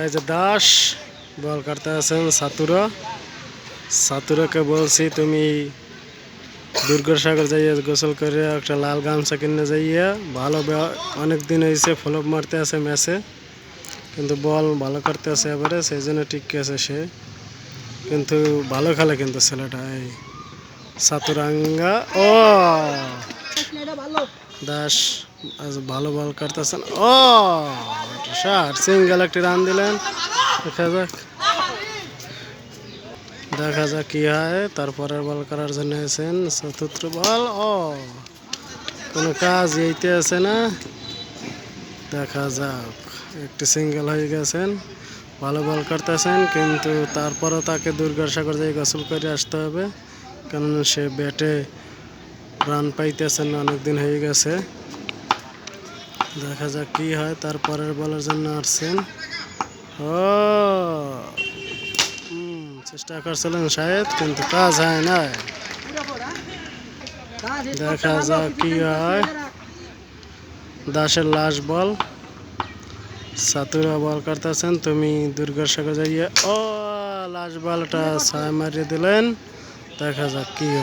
এই যে দাস, বল কাটতে আছেন সাতুরা। সাতুরাকে বলছি, তুমি দুর্গাসাগর যাইয়া গোসল করে একটা লাল গামছা কিনে যাইয়া, ভালো অনেক দিন হয়েছে ফলপ মারতে আছে ম্যাচে। কিন্তু বল ভালো করতে আছে এবারে সেই জন্য টিকে আছে সে। কিন্তু ভালো খেলে কিন্তু ছেলেটা, এই সাতুরাঙ্গা। ও! দাস, আজ ভালো বল করতেছেন ও! শার্ট সিঙ্গেল একটি রান দিলেন। দেখা যাক। দেখা যাক কি হয়। তারপরের বল করার জন্য এসেন চতুর্থ বল। ও, কোনো কাজ এইতে আছে না? দেখা যাক। একটি সিঙ্গেল হয়ে গেছেন। ভালো বল করতেছেন, কিন্তু তারপরও তাকে দুর্গার সাগর যাই গোসল করে আসতে হবে। কারণ সে ব্যাটে রান পাইতেছেন, অনেকদিন হয়ে গেছে। দেখা যাক কি হয়। তারপরের বলের জন্য আসছেন ও চেষ্টা করছিলেন শায়দ কিন্তু কাজ হয় না দেখা যাক কি হয়। দাসের লাশ বল। সাতুরা বল করতেছেন, তুমি দুর্গার সাগর যাইয়ে, ও, লাশ বলটা ছায় মারিয়ে দিলেন। দেখা যাক কি হয়।